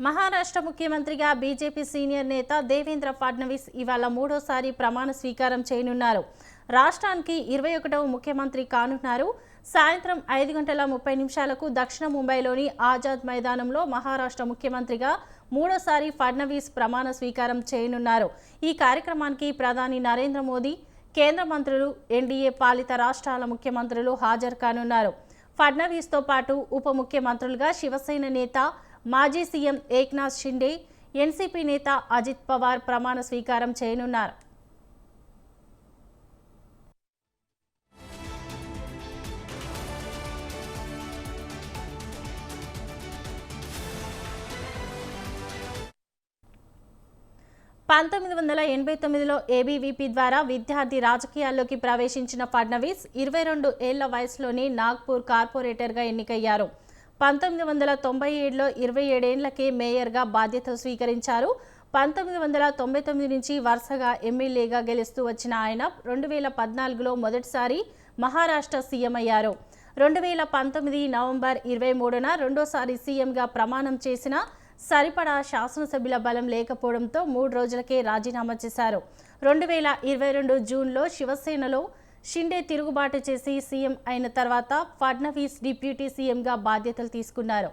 మహారాష్ట్ర ముఖ్యమంత్రిగా BJP senior నేత దేవేంద్ర ఫడ్నవీస్ ఇవాళ మూడోసారి ప్రమాణ స్వీకారం చేయనున్నారు. రాష్ట్రానికి ఇరవై ఒకటవ ముఖ్యమంత్రి కానున్నారు. సాయంత్రం ఐదు గంటల ముప్పై నిమిషాలకు దక్షిణ ముంబైలోని ఆజాద్ మైదానంలో మహారాష్ట్ర ముఖ్యమంత్రిగా మూడోసారి ఫడ్నవీస్ ప్రమాణ స్వీకారం చేయనున్నారు. ఈ కార్యక్రమానికి ప్రధాని నరేంద్ర మోదీ కేంద్ర మంత్రులు ఎన్డీఏ పాలిత రాష్ట్రాల ముఖ్యమంత్రులు హాజరు కానున్నారు. ఫడ్నవీస్తో పాటు ఉప ముఖ్యమంత్రులుగా శివసేన నేత మాజీ సీఎం ఏక్నాథ్ షిండే ఎన్సీపీ నేత అజిత్ పవార్ ప్రమాణ స్వీకారం చేయనున్నారు. పంతొమ్మిది వందల ఎనభై తొమ్మిదిలో ఏబీవీపీ ద్వారా విద్యార్థి రాజకీయాల్లోకి ప్రవేశించిన ఫడ్నవీస్ ఇరవై రెండు ఏళ్ళ వయసులోనే నాగ్పూర్ కార్పొరేటర్గా ఎన్నికయ్యారు. పంతొమ్మిది వందల తొంభై ఏడులో ఇరవై ఏడేండ్లకే మేయర్గా బాధ్యతలు స్వీకరించారు. పంతొమ్మిది వందల తొంభై తొమ్మిది నుంచి వరుసగా ఎమ్మెల్యేగా గెలుస్తూ వచ్చిన ఆయన రెండు వేల పద్నాలుగులో మొదటిసారి మహారాష్ట్ర సీఎం అయ్యారు. రెండు వేల పంతొమ్మిది నవంబర్ ఇరవై మూడున రెండోసారి సీఎంగా ప్రమాణం చేసిన సరిపడా శాసనసభ్యుల బలం లేకపోవడంతో మూడు రోజులకే రాజీనామా చేశారు. రెండు వేల ఇరవై రెండు జూన్లో శివసేనలో షిండే తిరుగుబాటు చేసి సీఎం అయిన తర్వాత ఫడ్నవీస్ డిప్యూటీ సీఎంగా బాధ్యతలు తీసుకున్నారు.